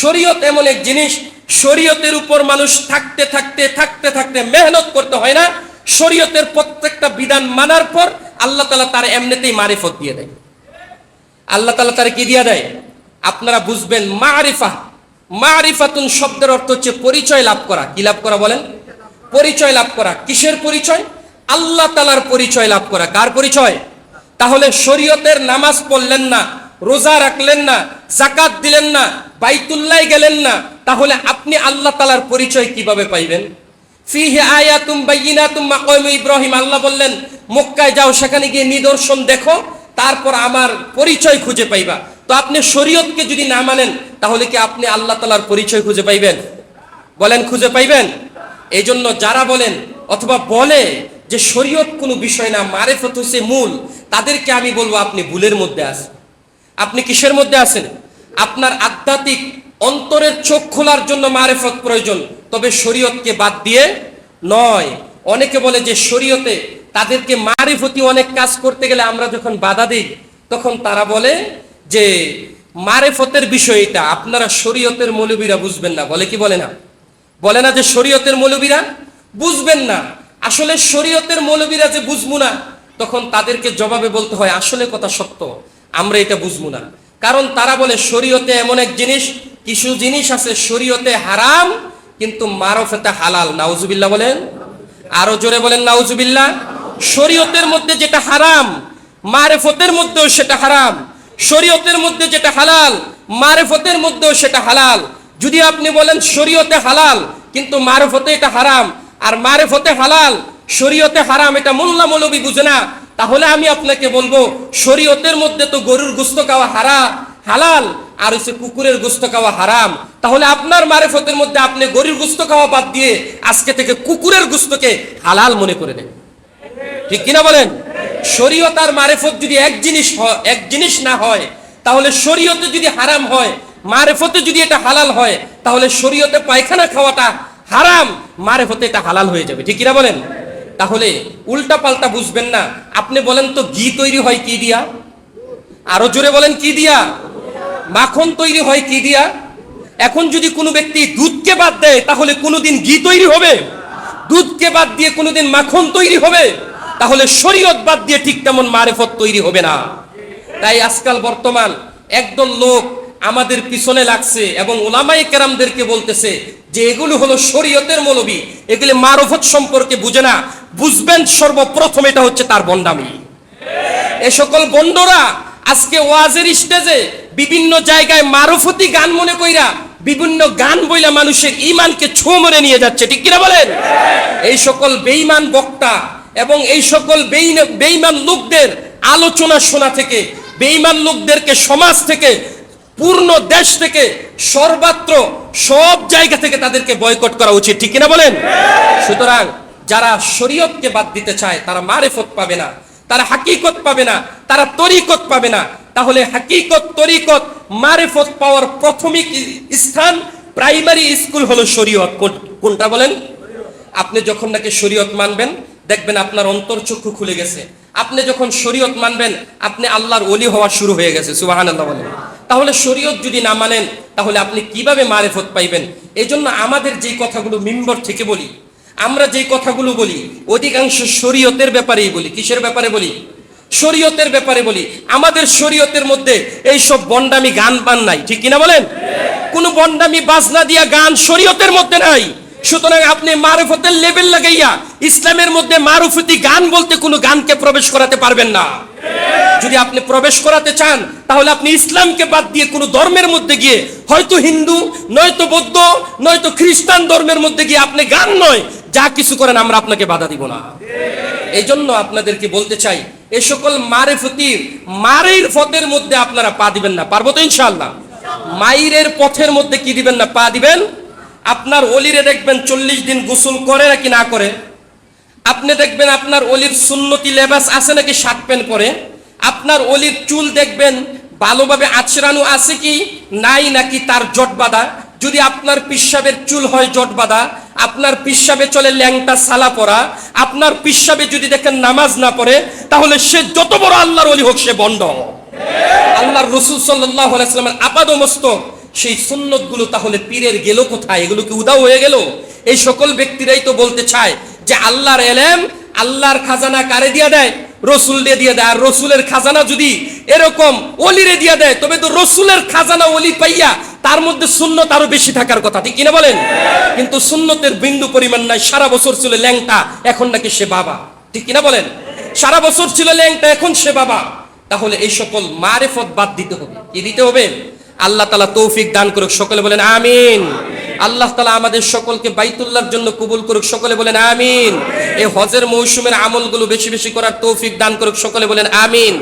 শরীয়ত এমন এক জিনিস, শরীয়তের উপর মানুষ থাকতে থাকতে থাকতে থাকতে মেহনত করতে হয় না। শরীয়তের প্রত্যেকটা বিধান মানার পর আল্লাহ তালা তার এমনিতেই মারিফত দিয়ে দেয়। আল্লাহ তালা তারা কি দিয়ে দেয়? আপনারা বুঝবেন মারিফা। মারিফাতুন শব্দের অর্থ হচ্ছে পরিচয় লাভ করা। কি লাভ করা বলেন? পরিচয় লাভ করা। কিসের পরিচয়? আল্লাহ তালার পরিচয় লাভ করা। কার পরিচয়? তাহলে শরীয়তের নামাজ পড়লেন না, রোজা রাখলেন না জাকাত দিলেন না, বাইতুল্লাহ গেলেন না, তাহলে আপনি আল্লাহ তালার পরিচয় কীভাবে পাইবেন? ফিহে আয়াতুম বাইয়িনাতুম মাকাম ইব্রাহিম, আল্লাহ বললেন, মক্কায় যাও, সেখানে গিয়ে নিদর্শন দেখো, তারপর আমার পরিচয় খুঁজে পাইবা। তো আপনি শরীয়তকে যদি না মানেন, তাহলে কি আপনি আল্লাহ তালার পরিচয় খুঁজে পাইবেন? বলেন, খুঁজে পাইবেন? এই জন্য যারা বলেন অথবা বলে যে শরীয়ত কোনো বিষয় না, মারেফত হচ্ছে মূল, তাদেরকে আমি বলব আপনি ভুলের মধ্যে আছেন। আপনি কিসের মধ্যে আছেন? আপনার আধ্যাত্মিক অন্তরের চোখ খোলার জন্য মারেফত প্রয়োজন। তবে শরীয়তকে বাদ দিয়ে নয়। অনেকে বলে যে শরীয়তে তাদেরকে মারিফতি অনেক কাজ করতে গেলে আমরা যখন বাধা দিই, তখন তারা বলে যে মারেফতের বিষয় এটা। আপনারা শরীয়তের মৌলবীরা বুঝবেন না। বলে কি বলে না? বলে না যে শরীয়তের মৌলবীরা বুঝবেন না। আসলে শরীয়তের মৌলবীরা যে বুঝব না, তখন তাদেরকে জবাবে বলতে হয়, আসলে কথা সত্য। আমরা এটা বুঝব না। কারণ তারা বলে শরীয়তে এমন এক জিনিস, কিছু জিনিস আছে শরীয়তে হারাম, কিন্তু মারফেতে হালাল। নাউজুবিল্লাহ বলেন। আরও জোরে বলেন, নাউজুবিল্লাহ। শরীয়তের মধ্যে যেটা হারাম, মারেফতের মধ্যেও সেটা হারাম। শরীয়তের মধ্যে যেটা হালাল, মারেফতের মধ্যেও সেটা হালাল। যদি আপনি বলেন শরীয়তে হালাল, কিন্তু মারেফতে এটা হারাম, আর মারেফতে হালাল, শরীয়তে হারাম, এটা মোল্লা মৌলবী বুঝে না। তাহলে আমি আপনাকে বলব, শরীয়তের মধ্যে তো গরুর গুস্ত খাওয়া হারা হালাল, আর হচ্ছে কুকুরের গুস্ত খাওয়া হারাম। তাহলে আপনার মারেফতের মধ্যে আপনি গরুর গুস্ত খাওয়া বাদ দিয়ে আজকে থেকে কুকুরের গুস্তকে হালাল মনে করে নেন ঠিক কিনা বলেন? শরীয়ত আর মারেফত যদি এক জিনিস এক জিনিস না হয়, তাহলে শরীয়তে যদি হারাম হয়, মারেফতে যদি এটা হালাল হয়, তাহলে শরীয়তে পায়খানা খাওয়াটা হারাম, মারেফতে এটা হালাল হয়ে যাবে। ঠিক কিনা বলেন? তাহলে উল্টা পাল্টা বুঝবেন না। আপনি বলেন তো, ঘি তৈরি হয় কি দিয়া? আরও জোরে বলেন, কি দিয়া? মাখন তৈরি হয় কি দিয়া? এখন যদি কোনো ব্যক্তি দুধকে বাদ দেয়, তাহলে কোনোদিন ঘি তৈরি হবে। দুধকে বাদ দিয়ে কোনোদিন মাখন তৈরি হবে। তাহলে শরীয়ত বাদ দিয়ে ঠিক তেমন মারেফত তৈরি হবে না। তাই আজকাল বর্তমান একদল লোক আমাদের পিছনে লাগছে এবং ওলামাই কেরামদেরকে বলতেছে যে, এগুলো হলো শরীয়তের মৌলবী। এগুলি মারফত সম্পর্কে বুঝে না। বুঝবেন সর্বপ্রথম এটা হচ্ছে তার বন্ডামি। এ সকল বন্ডরা আজকে ওয়াজের স্টেজে বিভিন্ন জায়গায় মারফতি গান মনে কইরা বিভিন্ন গান বইলা মানুষের ইমানকে ছো মরে নিয়ে যাচ্ছে, ঠিক কিনা বলেন? এই সকল বেঈমান বক্তা এবং এই সকল বেঈমান লোকদের আলোচনা শোনা থেকে, বেঈমান লোকদেরকে সমাজ থেকে, পূর্ণ দেশ থেকে, সর্বত্র সব জায়গা থেকে তাদেরকে বয়কট করা উচিত, ঠিক কিনা বলেন? সুতরাং যারা শরীয়তকে বাদ দিতে চায়, তারা মারেফত পাবে না, তারা হাকিকত পাবে না, তারা তরিকত পাবে না। তাহলে হাকিকত, তরিকত, মারেফত পাওয়ার প্রাথমিক স্থান? প্রাইমারি স্কুল হলো শরীয়ত। কোন- কোনটা বলেন? আপনি যখন নাকি শরীয়ত মানবেন, দেখবেন আপনার অন্তর চক্ষু খুলে গেছে। আপনি যখন শরীয়ত মানবেন, আপনি আল্লাহর ওলি হওয়া শুরু হয়ে গেছে সুবাহান বলেন। তাহলে শরীয়ত যদি না মানেন, তাহলে আপনি কীভাবে মারেফত পাইবেন? এই জন্য আমাদের যেই কথাগুলো মিম্বর থেকে বলি আমরা যেই কথাগুলো বলি, অধিকাংশ শরীয়তের ব্যাপারেই বলি। কিসের ব্যাপারে বলি? শরীয়তের ব্যাপারে বলি। আমাদের শরীয়তের মধ্যে এই সব বন্ডামি গান পান নাই, ঠিক কিনা বলেন? কোন বন্ডামি বাজনা দিয়া গান শরীয়তের মধ্যে নাই। সুতরাং আপনি মারুফতের লেভেল লাগাইয়া ইসলামের মধ্যে মারুফতি গান বলতে কোনো গানকে প্রবেশ করাতে পারবেন না। যদি আপনি প্রবেশ করাতে চান, তাহলে আপনি ইসলামকে বাদ দিয়ে কোনো ধর্মের মধ্যে গিয়ে, হয়তো হিন্দু, নয়তো বৌদ্ধ, নয়তো খ্রিস্টান ধর্মের মধ্যে গিয়ে আপনি গান নয় যা কিছু করেন আমরা আপনাকে বাধা দিব না। এই জন্য আপনাদেরকে বলতে চাই, এ সকল মারেফতির, মারের পথের মধ্যে আপনারা পা দিবেন না। পারব তো ইনশাআল্লাহ? মাইরের পথের মধ্যে কি দিবেন না? পা দিবেন? আপনার অলিরে দেখবেন চল্লিশ দিন গোসল করে নাকি না করে? আপনি দেখবেন আপনার অলির সুন্নতি লেবাস আছে নাকি শার্ট প্যান্ট পরে? আপনার অলির চুল দেখবেন ভালোভাবে আচরানো আছে কি? নাই নাকি তার জট বাঁধা যদি আপনার পিসাবের চুল হয় জট বাঁধা আপনার পিসাবে চলে ল্যাংটা সালা পরা, আপনার পিসাবে যদি দেখেন নামাজ না পড়ে, তাহলে সে যত বড় আল্লাহর অলি হোক সে বন্ড। আল্লাহর রসুল সাল্লাহ আপাদ মস্তক, সেই সুন্নতগুলো তাহলে পীরের গেল কোথায়? এগুলো কি উদাও হয়ে গেল? এই সকল ব্যক্তিরাই তো বলতে চায় যে আল্লাহর এলেম আল্লাহর খাজানা কারে দিয়া দেয়? রসুল দিয়ে দেয় আর রসুলের খাজানা যদি এরকম অলিরে দিয়া দেয়, তবে তো রসুলের খাজানা অলি পাইয়া তার মধ্যে সুন্নত আরও বেশি থাকার কথা, ঠিক কিনা বলেন? কিন্তু সুন্নতের বিন্দু পরিমাণ নাই, সারা বছর ছিল ল্যাংটা, এখন নাকি সে বাবা, ঠিক কিনা বলেন? সারা বছর ছিল ল্যাংটা, এখন সে বাবা। তাহলে এই সকল মারেফত বাদ দিতে হবে, কি দিতে হবে? আল্লাহ তালা তৌফিক দান করুক, সকলে বলেন আমিন। আল্লাহ তালা আমাদের সকলকে বাইতুল্লাহর জন্য কবুল করুক, সকলে বলেন আমিন। এই হজের মৌসুমের আমলগুলো বেশি বেশি করার তৌফিক দান করুক, সকলে বলেন আমিন।